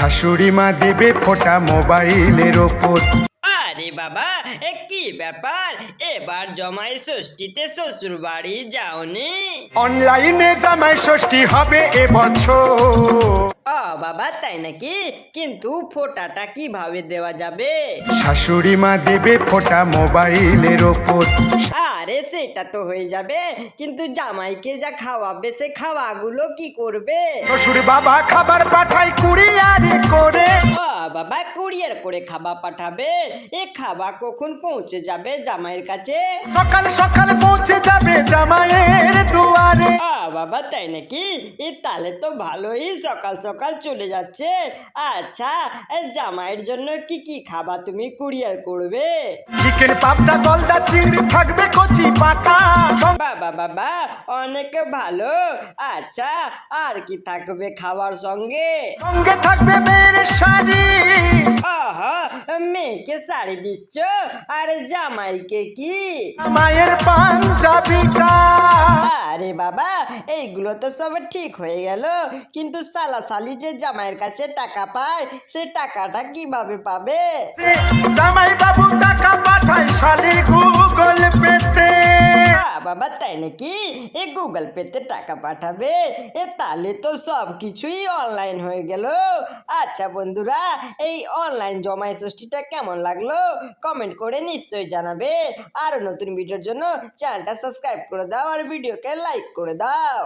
শাশুড়ি মা দেবে ফোটা মোবাইলের ওপর। আরে বাবা এ কি ব্যাপার? এবার জমাই ষষ্ঠীতে শ্বশুর বাড়ি যাওনি? অনলাইনে জামাই ষষ্ঠী হবে এবছর ও বাবা তাই নাকি? কিন্তু ফোটাটা কীভাবে দেওয়া যাবে? শাশুড়ি মা দেবে ফোটা মোবাইলের ওপর। আরে সেটা তো হয়ে যাবে। কিন্তু জামাইকে যা খাওয়াবে সে খাওয়াগুলো কি করবে? শ্বশুর বাবা খাবার পাঠায় কুড়িয়ারি করে। বাবা কুরিয়ার করে খাবার পাঠাবে। এ খাবার কখন পৌঁছে যাবে জামাইয়ের কাছে? সকাল সকাল পৌঁছে যাবে জামাইয়ের দুয়ারে। বাবা তাই নাকি? এ তাহলে তো ভালোই সকাল সকাল চলে যাচ্ছে। আচ্ছা এ জামাইয়ের জন্য কি কি খাবার তুমি কুরিয়ার করবে? চিকেন পাবদা গলদা চিংড়ি থাকবে কচি পাতা বাবা বাবা অনেক ভালো। আচ্ছা আর কি থাকবে খাবার সঙ্গে? সঙ্গে থাকবে মেয়ের শাড়ি। আহা মেয়েকে শাড়ি দিচ্ছ? আর জামাইকে কি? মায়ের পাঞ্জাবিটা। আরে বাবা এইগুলো তো সব ঠিক হয়ে গেল। কিন্তু সালা সালি যে জামাইয়ের কাছে টাকা পায় সে টাকাটা কীভাবে পাবে? জামাই বাবা তাই নাকি? এ গুগল পেতে টাকা পাঠাবে। এ তাহলে তো সব কিছুই অনলাইন হয়ে গেল। আচ্ছা বন্ধুরা, এই অনলাইন জমায় ষষ্ঠীটা কেমন লাগল? কমেন্ট করে নিশ্চয়ই জানাবে। আর নতুন ভিডিওর জন্য চ্যানেলটা সাবস্ক্রাইব করে দাও আর ভিডিওকে লাইক করে দাও।